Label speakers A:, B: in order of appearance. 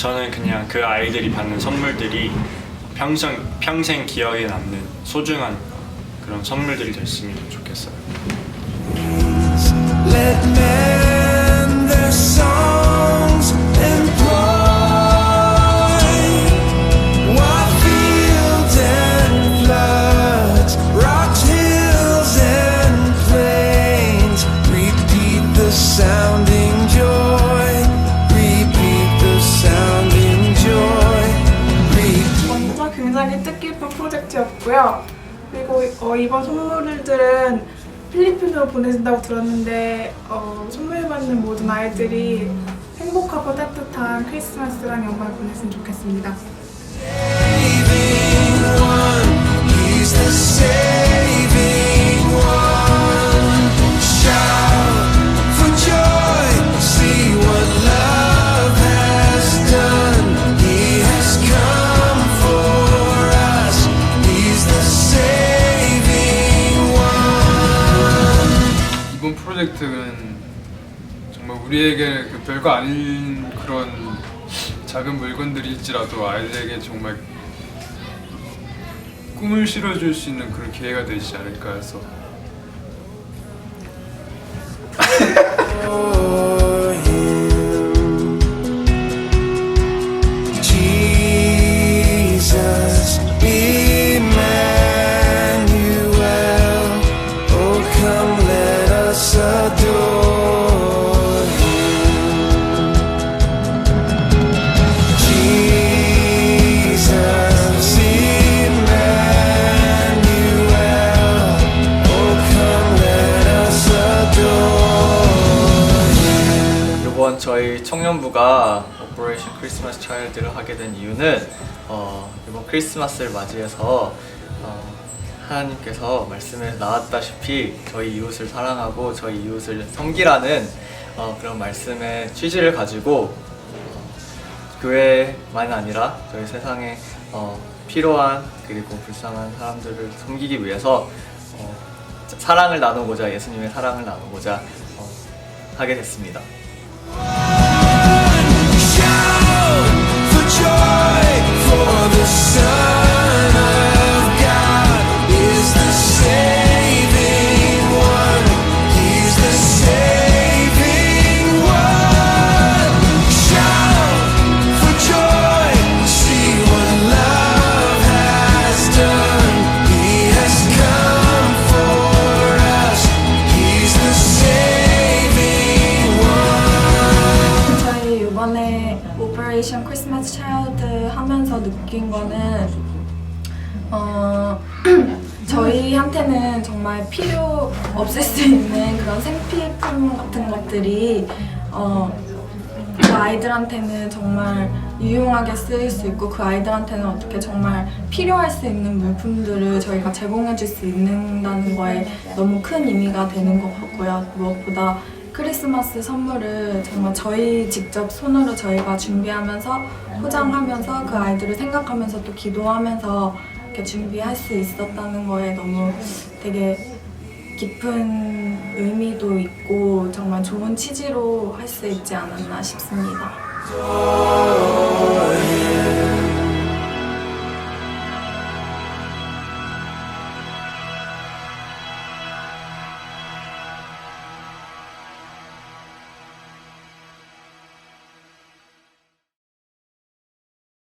A: 저는 그냥 그 아이들이 받는 선물들이 평생 평생 기억에 남는 소중한 그런 선물들이 됐으면 좋겠어요.
B: 프로젝트였고요. 그리고 어, 이번 선물들은 필리핀으로 보내진다고 들었는데 어, 선물 받는 모든 아이들이 행복하고 따뜻한 크리스마스랑 연말 보냈으면 좋겠습니다.
C: 프로젝트는 정말 우리에게 그 별거 아닌 그런 작은 물건들일지라도 아이들에게 정말 꿈을 실어줄 수 있는 그런 기회가 되지 않을까 해서
D: 이번 저희 청년부가 오퍼레이션 크리스마스 차일드를 하게 된 이유는 어, 이번 크리스마스를 맞이해서 어, 하나님께서 말씀에 나왔다시피 저희 이웃을 사랑하고 저희 이웃을 섬기라는 어, 그런 말씀의 취지를 가지고 어, 교회만 아니라 저희 세상에 어, 필요한 그리고 불쌍한 사람들을 섬기기 위해서 어, 사랑을 나누고자 예수님의 사랑을 나누고자 어, 하게 됐습니다.
E: Shout for joy, for the Son
F: 느낀 거는 어 저희한테는 정말 필요 없을 수 있는 그런 생필품 같은 것들이 어, 그 아이들한테는 정말 유용하게 쓰일 수 있고 그 아이들한테는 어떻게 정말 필요할 수 있는 물품들을 저희가 제공해 줄 수 있는다는 거에 너무 큰 의미가 되는 것 같고요. 무엇보다 크리스마스 선물을 정말 저희 직접 손으로 저희가 준비하면서 포장하면서 그 아이들을 생각하면서 또 기도하면서 이렇게 준비할 수 있었다는 거에 너무 되게 깊은 의미도 있고 정말 좋은 취지로 할 수 있지 않았나 싶습니다.